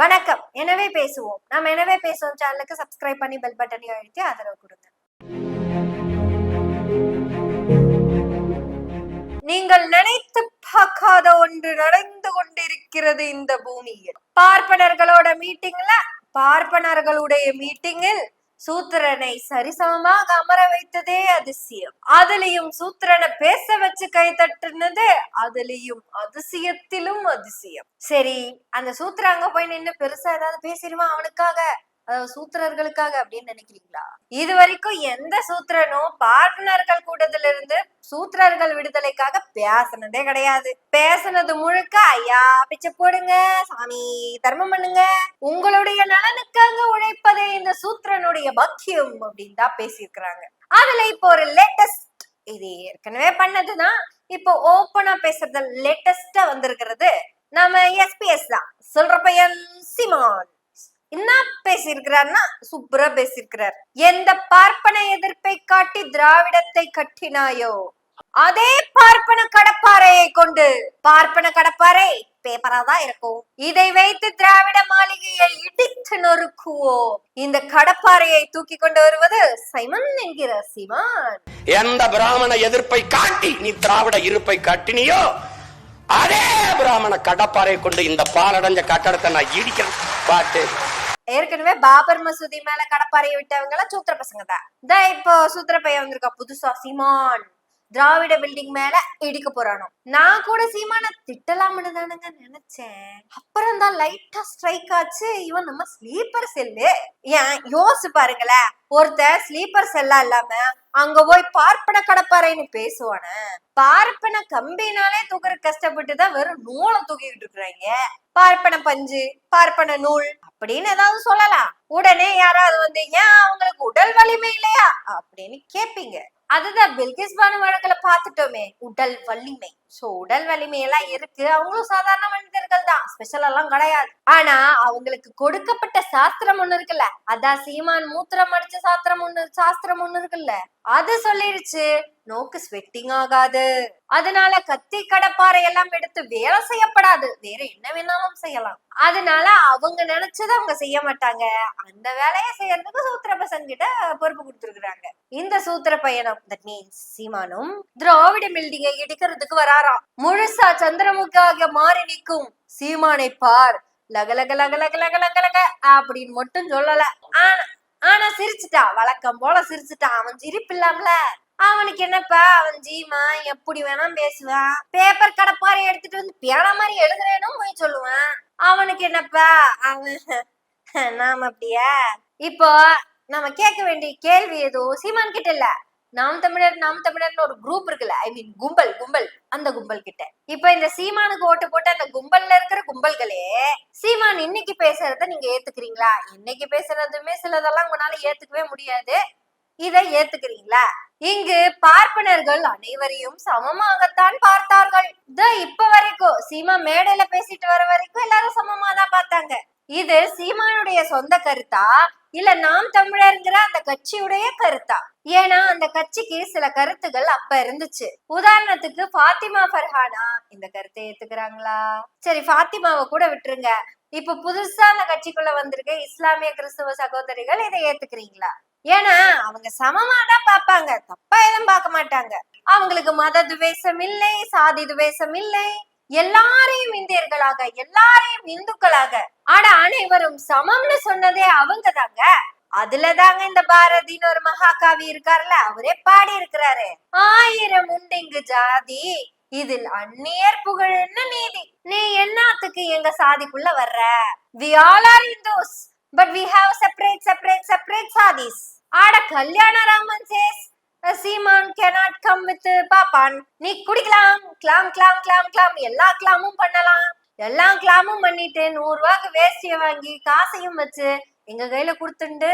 வணக்கம். எனவே பேசுவோம். நாம் எனவே பேசுவோம். சேனலுக்கு சப்ஸ்கிரைப் பண்ணி பெல் பட்டனையும் அழுத்தி ஆதரவு கொடுங்க. நீங்கள் நினைத்து பார்க்காத ஒன்று நடந்து கொண்டிருக்கிறது இந்த பூமியில். பார்ப்பனர்களோட மீட்டிங்ல பார்ப்பனர்களுடைய மீட்டிங்கில் சூத்திரனை சரிசமமாக அமர வைத்ததே அதிசயம். அதுலயும் சூத்திரனை பேச வச்சு கை தட்டுனது அதுலயும் அதிசயத்திலும் அதிசயம். சரி அந்த சூத்திர அங்க போய் நின்னு பெருசா ஏதாவது பேசிடுவான் அவனுக்காக. அதாவது சூத்திரர்களுக்காக அப்படின்னு நினைக்கிறீங்களா? இது வரைக்கும் எந்த சூத்திரனும் பார்ட்னர்கள் கூட்டத்தில இருந்து சூத்திரர்கள் விடுதலைக்காக பேசுனதே கிடையாது. பேசுனது முழுக்க ஐயா பிச்சை போடுங்க சாமி தர்மம் பண்ணுங்க. உங்களுடைய நலனுக்காக உழைப்பதே இந்த சூத்திரனுடைய பக்கியம் அப்படின்னு தான் பேசியிருக்கிறாங்க. அதுல இப்போ ஒரு லேட்டஸ்ட் இது ஏற்கனவே பண்ணதுதான். இப்போ ஓப்பனா பேசுறது லேட்டஸ்டா வந்திருக்கிறது நம்ம எஸ்பிஎஸ் தான். சொல்ற பையன் சிமான். என்ன பேசியிருக்கிறார்னா சூப்பரா பேசியிருக்கிறார். எந்த பார்ப்பன எதிர்ப்பை காட்டி திராவிடத்தை கட்டினாயோ அதே பார்ப்பன கடப்பாறையை கொண்டு பார்ப்பன கடப்பாறை பேப்பரா தான் இருக்கும். இதை வைத்து திராவிட மாளிகையை இடித்து நொறுக்குவோ இந்த கடப்பாறையை தூக்கி கொண்டு வருவது சைமன் என்கிற சிமான். எந்த பிராமண எதிர்ப்பை காட்டி நீ திராவிட இருப்பை காட்டினியோ அதே பிராமண கடப்பாறை கொண்டு இந்த பாலடைஞ்ச கட்டடத்தை நான் இடிக்கிறேன். பாட்டு. ஏற்கனவே பாபர் மசூதி மேல கடப்பாறையை விட்டவங்க எல்லாம் சூத்திர பசங்க தான். இப்போ சூத்திர பையன் வந்திருக்கா. புதுசா சிமான். திராவிட பில்டிங் மேல இடிக்க போறானோ? நான் கூட சீமான திட்டலாம்னு தானுங்க நினைச்சேன். அப்புறம் தான் லைட்டா ஸ்ட்ரைக் ஆச்சு. இவன் நம்ம ஸ்லீப்பர் செல்லு ஏன்? யோசிச்சு பாருங்களேன். ஒருத்தர் ஸ்லீப்பர் செல்லா இல்லாம அங்க போய் பார்ப்பன கடப்பாறைன்னு பேசுவானே. பார்ப்பன கம்பினாலே தூக்குற கஷ்டப்பட்டு தான் வெறும் நூலை தூக்கிக்கிட்டு இருக்கிறாங்க. பார்ப்பன பஞ்சு பார்ப்பன நூல் அப்படின்னு ஏதாவது சொல்லலாம். உடனே யாராவது வந்து ஏன் அவங்களுக்கு உடல் வலிமை இல்லையா? அப்படின்னு கேப்பீங்க. அதுதான் பில்கிஸ் பானு வழக்கில் பார்த்துட்டோமே உடல் வலிமை. சோ உடல் வலிமை எல்லாம் இருக்கு. அவங்களும் சாதாரண மனிதர்கள் தான். ஸ்பெஷல் எல்லாம் கிடையாது. ஆனா அவங்களுக்கு கொடுக்கப்பட்ட சாஸ்திரம் ஒண்ணு இருக்குல்ல? அதான் சீமான் மூத்திரம் அடிச்ச சாஸ்திரம் ஒண்ணு சாஸ்திரம் ஒண்ணு இருக்குல்ல? அது சொல்லிருச்சு. நோக்கு ஸ்வெட்டிங் ஆகாது. அதனால கத்தி கடப்பாறை எல்லாம் எடுத்து வேலை செய்யப்படாது. வேற என்ன வேணாலும் செய்யலாம். அதனால அவங்க நினைச்சதை அவங்க செய்ய மாட்டாங்க. அந்த வேலையை செய்யறதுக்கு சூத்திர பசங்க கிட்ட பொறுப்பு கொடுத்துருக்காங்க இந்த சூத்திர பையனும் தட் மீன்ஸ் சீமானும் திராவிட பில்டிங்கை இடிக்கிறதுக்கு வராராம் முழுசா சந்திரமுகாக மாறி நிற்கும் சீமானை பார். லக லக லக லக லக அப்படின்னு மட்டும் சொல்லல. ஆனா ஆனா சிரிச்சுட்டா. வழக்கம் போல சிரிச்சுட்டான் அவன் சிரிப்பு இல்லாமல. அவனுக்கு என்னப்பா? அவன் ஜீமா எப்படி வேணாம் பேசுவான் பேப்பர் கடப்பாறை எடுத்துட்டு வந்து பேனா மாதிரி எழுதுறேனும் போய் சொல்லுவான். அவனுக்கு என்னப்பா? அவன் நாம அப்படியா? இப்போ நம்ம கேட்க வேண்டிய கேள்வி எதுவும் சீமான் கிட்ட இல்ல. நாம் தமிழர் நாம் தமிழர்னு ஒரு குரூப் இருக்குல்ல? ஐ மீன் கும்பல் கும்பல் அந்த கும்பல் கிட்ட. இப்ப இந்த சீமானுக்கு ஓட்டு போட்டு அந்த கும்பல்ல இருக்கிற கும்பல்களே சீமான் இன்னைக்கு பேசுறத நீங்க ஏத்துக்கிறீங்களா? இன்னைக்கு பேசுறதுமே சிலதெல்லாம் உங்களால ஏத்துக்கவே முடியாது. இதை ஏத்துக்கிறீங்களா? இங்கு பார்ப்பனர்கள் அனைவரையும் சமமாகத்தான் பார்த்தார்கள். த இப்ப வரைக்கும் சீமா மேடையில பேசிட்டு வர வரைக்கும் எல்லாரும் சமமா தான் பார்த்தாங்க. இது சீமானுடைய சொந்த கருத்தா? இல்ல நாம் தமிழர்ங்கிற அந்த கட்சியுடைய கருத்தா? ஏன்னா அந்த கட்சிக்கு சில கருத்துகள் அப்ப இருந்துச்சு. உதாரணத்துக்கு பாத்திமா ஃபர்ஹானா? இந்த கருத்தை ஏத்துக்கிறாங்களா? சரி பாத்திமாவை கூட விட்டுருங்க. இப்ப புதுசா அந்த கட்சிக்குள்ள வந்திருக்க இஸ்லாமிய கிறிஸ்துவ சகோதரிகள் இதை ஏத்துக்கிறீங்களா? ஏன்னா அவங்க சமமா தான் தப்பா எதுவும் பார்க்க மாட்டாங்க. அவங்களுக்கு மத துவேஷம் இல்லை சாதி துவேஷம் இல்லை. எல்லாரையும் இந்தியர்களாக எல்லாரையும் இந்துக்களாக. ஆனா அனைவரும் சமம்னு சொன்னதே அவங்க தாங்க அதுல தாங்க இந்த பாரதின்னு ஒரு மகாகாவி இருக்காருல்ல அவரே பாடி இருக்கிறாரு ஆயிரம் உண்டிங்கு ஜாதி இதில் அந்நியர் புகழ்னு நீதி. நீ என்னத்துக்கு எங்க சாதிக்குள்ள வர்ற? We all are Hindus but we have separate separate separate Satish. ஆட Kalyana Raman says Seeman cannot come with பாப்பான். நீ குடிக்கலாம் கிளாம் கிளாம் கிளாம் கிளாம் எல்லா கிளாமும் பண்ணலாம். எல்லா கிளாமும் பண்ணிட்டு நூறு ரூபாய்க்கு வேஷ்டிய வாங்கி காசையும் வச்சு எங்க கையில கொடுத்துண்டு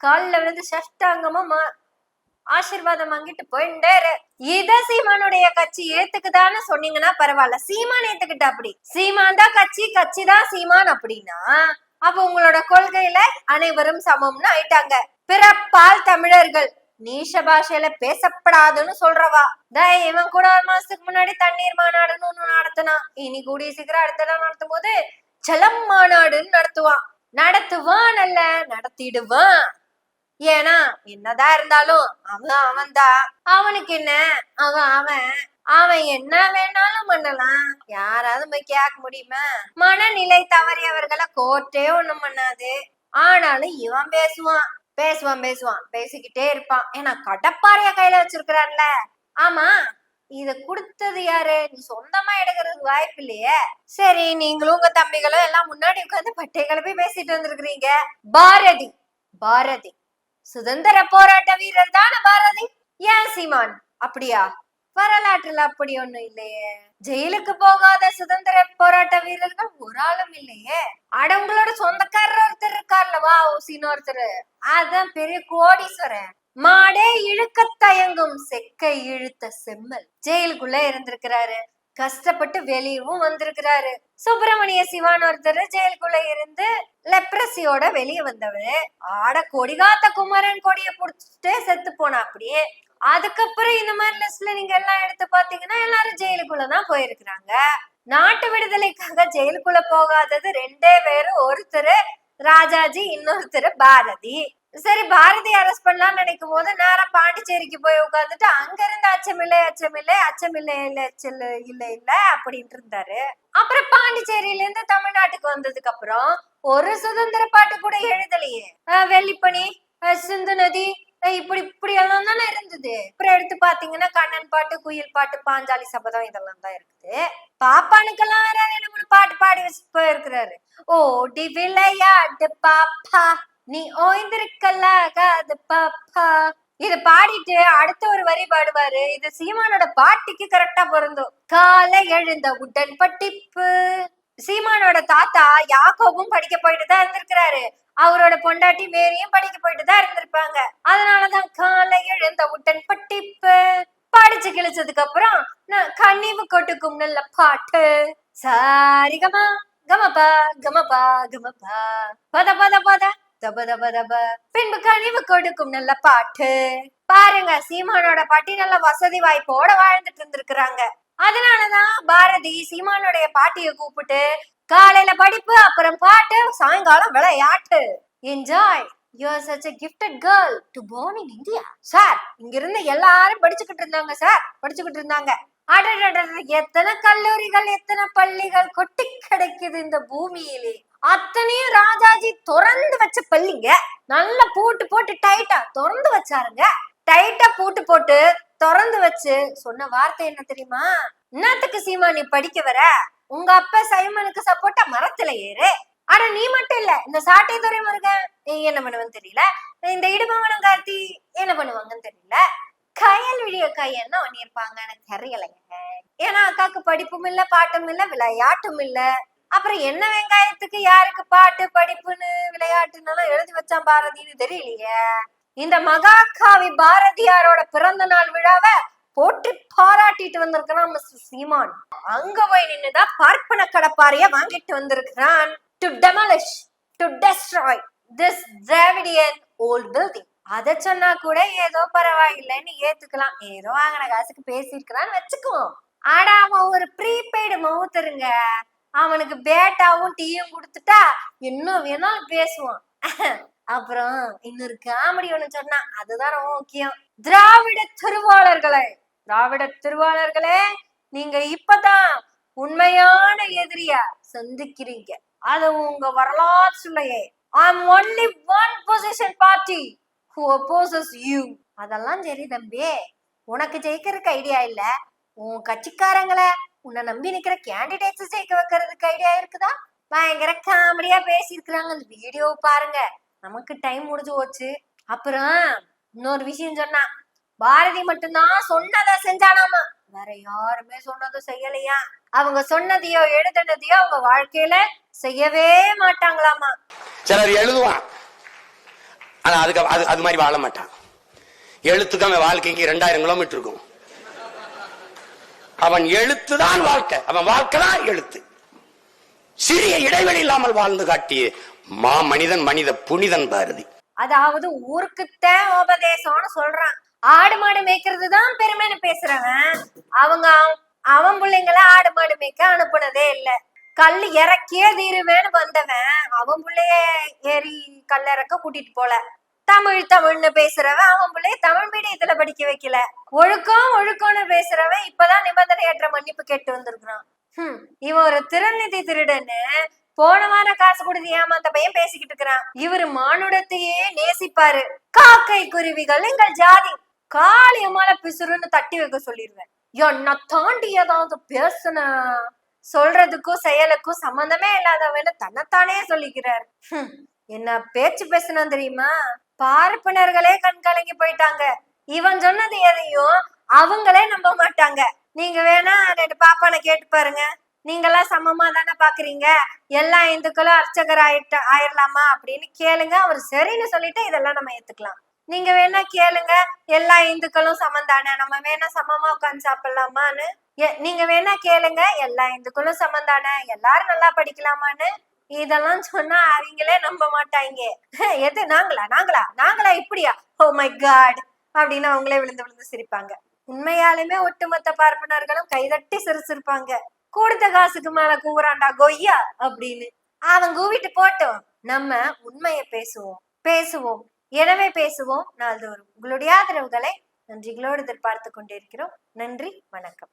காலில் விழுந்து சஷ்டாங்கமா மா- வாங்கிட்டு போயிட்டாரு இத சீமானுடைய கட்சி ஏத்துக்குதான்னு சொன்னீங்கன்னா பரவாயில்ல. சீமான் ஏத்துக்கிட்ட அப்படி. சீமான் தான் கட்சி கட்சி தான் சீமான் அப்படின்னா அப்ப உங்களோட கொள்கையில அனைவரும் சமம்னு ஆயிட்டாங்க. பிறப்பால் தமிழர்கள் நீஷ பாஷையில பேசப்படாதுன்னு சொல்றவா. டேய் இவன் கூட ஒரு மாசத்துக்கு முன்னாடி தண்ணீர் மாநாடுன்னு ஒண்ணு நடத்தினான். இனி கூடிய சீக்கிரம் அடுத்த நடத்தும் போது செலம் மாநாடுன்னு நடத்துவான். நடத்துவான் அல்ல நடத்திடுவான். ஏன்னா என்னதான் இருந்தாலும் அவன் அவன்தான் அவனுக்கு என்ன? அவன் அவன். அவன் என்ன வேணாலும் பண்ணலாம். யாராவது போய் கேட்க முடியுமா? மனநிலை தவறியவர்களை கோர்ட்டே ஒண்ணும் பண்ணாது. ஆனாலும் இவன் பேசுவான். பேசுவான் பேசுவான். பேசிக்கிட்டே இருப்பான். ஏன்னா கடப்பாறைய கையில வச்சிருக்கிறான்ல ஆமா. இத கொடுத்தது யாரு? நீ சொந்தமா எடுக்கிறதுக்கு வாய்ப்பு இல்லையே. சரி நீங்களும் உங்க தம்பிகளும் எல்லாம் முன்னாடி உட்காந்து பட்டை கிளப்பி பேசிட்டு வந்திருக்கிறீங்க. பாரதி பாரதி. சுதந்திர போராட்ட வீரர் தானே பாரதி? ஏன் சீமான்? அப்படியா? வரலாற்றுல அப்படி ஒண்ணும் இல்லையே. ஜெயிலுக்கு போகாத சுதந்திர போராட்ட வீரர்கள் ஒரு ஆளும் இல்லையே. அட உங்களோட சொந்தக்காரர் ஒருத்தர் இருக்கார்லவா ஓசின்னு ஒருத்தர். அதான் பெரிய கோடீஸ்வரன். மாடே இழுக்க தயங்கும் செக்கை இழுத்த செம்மல். ஜெயிலுக்குள்ள இருந்திருக்கிறாரு. கஷ்டப்பட்டு வெளியவும் வந்திருக்கிறாரு. சுப்பிரமணிய சிவான் ஒருத்தர் ஜெயிலுக்குள்ள இருந்து லெப்ரசியோட வெளியே வந்தவரு. ஆட கொடிகாத்த குமரன் கொடிய புடிச்சிட்டு செத்து போனா அப்படியே. அதுக்கப்புறம் இந்த மாதிரி லிஸ்ட்ல நீங்க எல்லாம் எடுத்து பாத்தீங்கன்னா எல்லாரும் ஜெயிலுக்குள்ளதான் போயிருக்கிறாங்க. நாட்டு விடுதலைக்காக ஜெயிலுக்குள்ள போகாதது ரெண்டே பேரும் ஒருத்தர் ராஜாஜி இன்னொருத்தர் பாரதி. சரி பாரதி அரெஸ்ட் பண்ணலாம் நினைக்கும் போது நேரா பாண்டிச்சேரிக்கு போய் உட்காந்துட்டு அங்க இருந்து அச்சமில்லை அச்சமில்லை அச்சமில்லை இல்லை அச்சல் இல்லை இல்லை அப்படின்ட்டு இருந்தாரு. அப்புறம் பாண்டிச்சேரியில இருந்து தமிழ்நாட்டுக்கு வந்ததுக்கு அப்புறம் ஒரு சுதந்திர பாட்டு கூட எழுதலையே. வெள்ளிப்பணி வெள்ளிப்பனி சிந்து நதி இப்படி இப்படி எல்லாம் தானே இருந்தது. அப்புறம் எடுத்து பாத்தீங்கன்னா கண்ணன் பாட்டு குயில் பாட்டு பாஞ்சாலி சபதம் இதெல்லாம் தான் இருக்குது. பாப்பானுக்கெல்லாம் வேற ரெண்டு மூணு பாட்டு பாடி வச்சு போயிருக்கிறாரு. ஓடி விளையாட்டு பாப்பா. நீ ஓய்ந்திருக்கலாகாது பாப்பா. இது பாடிட்டு அடுத்த ஒரு வரி பாடுவாரு. இது சீமானோட பாட்டுக்கு கரெக்டா பொருந்தும். காலை எழுந்த உடன் பட்டிப்பு. சீமானோட தாத்தா யாக்கோவும் படிக்க போயிட்டு தான் இருந்திருக்கிறாரு. அவரோட பொண்டாட்டி மேரியும் படிக்க போயிட்டு தான் இருந்திருப்பாங்க. அதனாலதான் காலை எழுந்த உடன் பட்டிப்பு. படிச்சு கிழிச்சதுக்கு அப்புறம் நான் கனிவு கொட்டுக்கும் நல்ல பாட்டு. சாரிகமா கமபா கமபா கமபா பத பத பத. தப தப தப பின்பு கனிவு கொடுக்கும் நல்ல பாட்டு. பாருங்க சீமானோட பாட்டி நல்ல வசதி வாய்ப்போட வாழ்ந்துட்டு இருந்திருக்கிறாங்க. அதனாலதான் பாரதி சீமானுடைய பாட்டிய கூப்பிட்டு காலையில படிப்பு அப்புறம் பாட்டு சாயங்காலம் விளையாட்டு. Enjoy you are such a gifted girl to born in India sir இங்க இருந்து எல்லாரும் படிச்சுக்கிட்டு இருந்தாங்க சார் படிச்சுக்கிட்டு இருந்தாங்க. அடடடட எத்தனை கல்லூரிகள் எத்தனை பள்ளிகள் கொட்டி கிடைக்குது இந்த பூமியிலே. அத்தனையும் ராஜாஜி திறந்து வச்ச பள்ளிங்க நல்லா பூட்டு போட்டு டைட்டா திறந்து வச்சாருங்க. டைட்டா பூட்டு போட்டு திறந்து வச்சு சொன்ன வார்த்தை என்ன தெரியுமா? என்னத்துக்கு சீமா நீ படிக்க வர? உங்க அப்பா சைமனுக்கு சப்போர்ட்டா மரத்துல ஏறு. ஆனா நீ மட்டும் இல்ல இந்த சாட்டை துறை முருகன் நீ என்ன பண்ணுவேன்னு தெரியல? இந்த இடுபவனம் கார்த்தி என்ன பண்ணுவாங்கன்னு தெரியல? கயல் விழிய கை என்ன பண்ணியிருப்பாங்க எனக்கு தெரியலைங்க. ஏன்னா அக்காக்கு படிப்பும் இல்ல பாட்டும் இல்ல விளையாட்டும் இல்ல. அப்புறம் என்ன வெங்காயத்துக்கு யாருக்கு பாட்டு படிப்புன்னு விளையாட்டுன்னு எழுதி வச்சான் பாரதின்னு தெரியலையே? இந்த மகாகாவி பாரதியாரோட பிறந்த நாள் விழாவை போற்றி பாராட்டிட்டு வந்திருக்கிறான் மிஸ்டர் சீமான். அங்க போய் நின்னுதான் பார்ப்பன கடப்பாறைய வாங்கிட்டு வந்திருக்கிறான். To demolish to destroy this Dravidian old building அத சொன்னா கூட ஏதோ பரவாயில்லைன்னு ஏத்துக்கலாம். ஏதோ வாங்கின காசுக்கு பேசியிருக்கிறான்னு வச்சுக்குவோம். ஆனா அவன் ஒரு ப்ரீபெய்டு மவுத்தருங்க அவனுக்கு பேட்டாவும் டீயும் கொடுத்துட்டா இன்னும் வேணாலும் பேசுவான். அப்புறம் இன்னொரு காமெடி ஒண்ணு சொன்னா அதுதான் ரொம்ப முக்கியம். திராவிட திருவாளர்களே திராவிட திருவாளர்களே நீங்க இப்பதான் உண்மையான எதிரியா சந்திக்கிறீங்க. அது உங்க வரலாற்றுலயே I'm only one position party who opposes you அதெல்லாம் சரி தம்பி. உனக்கு ஜெயிக்கிறதுக்கு ஐடியா இல்ல. உன் கட்சிக்காரங்களை உன்னை நம்பி நிக்கிற கேண்டிடேட்ஸ் ஜெயிக்க வைக்கிறதுக்கு ஐடியா இருக்குதா? பயங்கர காமெடியா பேசியிருக்கிறாங்க. அந்த வீடியோ பாருங்க. நமக்கு டைம் முடிஞ்சு போச்சு. அப்புறம் இன்னொரு விஷயம் சொன்னா பாரதி மட்டும்தான் சொன்னதை செஞ்சானாமா? வேற யாருமே சொன்னதும் செய்யலையா? அவங்க சொன்னதையோ எழுதுனதையோ அவங்க வாழ்க்கையில செய்யவே மாட்டாங்களாமா? சிலர் எழுதுவான். ஆனா அதுக்கு அது அது மாதிரி வாழ மாட்டான். எழுத்துக்கு அவன் வாழ்க்கைக்கு ரெண்டாயிரம் கிலோமீட்டர் இருக்கும். அவன் எழுத்து தான் வாழ்க்கை. அவன் வாழ்க்கை தான் எழுத்து. சிறிய இடைவெளி இல்லாமல் வாழ்ந்து காட்டிய மா மனிதன் மனித புனிதன் பாரதி. அதாவது ஊருக்கு உபதேசம்னு சொல்றான். ஆடு மாடு மேய்க்கிறது தான் பெருமைன்னு பேசுறவன். அவங்க அவன்- பிள்ளைங்களை பிள்ளைங்கள ஆடு மாடு மேய்க்க அனுப்புனதே இல்ல. கல் இறக்கியே தீருவேன்னு வந்தவன். அவன் பிள்ளைய ஏறி கல் இறக்க கூட்டிட்டு போல. தமிழ் தமிழ்னு பேசுறவன் அவன் பிள்ளைய தமிழ் மீடியத்துல படிக்க வைக்கல. ஒழுக்கம் ஒழுக்கம்னு பேசுறவன் இப்பதான் நிபந்தனையற்ற மன்னிப்பு கேட்டு வந்திருக்கிறான். ஹம், இவன் ஒரு திருநிதி திருடன்னு போன வாரம் காசு கொடுத்து ஏமாந்த பையன் பேசிக்கிட்டு இருக்கிறான். இவரு மானுடத்தையே நேசிப்பாரு. காக்கை குருவிகள் எங்கள் ஜாதி. காளியமால பிசுறுன்னு தட்டி வைக்க சொல்லிடுவேன். என்ன தாண்டி ஏதாவது பேசுன? சொல்றதுக்கும் செயலுக்கும் சம்பந்தமே இல்லாதவன்னு தன்னைத்தானே சொல்லிக்கிறார். என்ன பேச்சு பேசுனா தெரியுமா? பார்ப்பனர்களே கண் கலங்கி போயிட்டாங்க. இவன் சொன்னது எதையும் அவங்களே நம்ப மாட்டாங்க. நீங்க வேணா ரெண்டு பாப்பான கேட்டு பாருங்க. நீங்கெல்லாம் சமமா தானே பாக்குறீங்க? எல்லா இந்துக்களும் அர்ச்சகர் ஆயிட்ட ஆயிரலாமா அப்படின்னு கேளுங்க. அவர் சரின்னு சொல்லிட்டு இதெல்லாம் நம்ம ஏத்துக்கலாம். நீங்க வேணா கேளுங்க. எல்லா இந்துக்களும் சமம் தானே. நம்ம வேணா சமமா உட்காந்து சாப்பிடலாமான்னு? நீங்க வேணா கேளுங்க. எல்லா இந்துக்களும் சமம் தானே. எல்லாரும் நல்லா படிக்கலாமான்னு? இதெல்லாம் சொன்னா அவங்களே நம்ப மாட்டாங்க. எது நாங்களா? நாங்களா? நாங்களா இப்படியா? ஓ மை காட் அப்படின்னு அவங்களே விழுந்து விழுந்து சிரிப்பாங்க. உண்மையாலுமே ஒட்டுமொத்த பார்ப்பனர்களும் கைதட்டி சிரிச்சிருப்பாங்க. கொடுத்த காசுக்கு மேல கூவுறாண்டா கொய்யா! அப்படின்னு. அவன் கூவிட்டு போட்டோம். நம்ம உண்மையை பேசுவோம். பேசுவோம். எனவே பேசுவோம் நாள்தோறும். உங்களுடைய ஆதரவுகளை நன்றிகளோடு எதிர்பார்த்து கொண்டிருக்கிறோம். நன்றி வணக்கம்.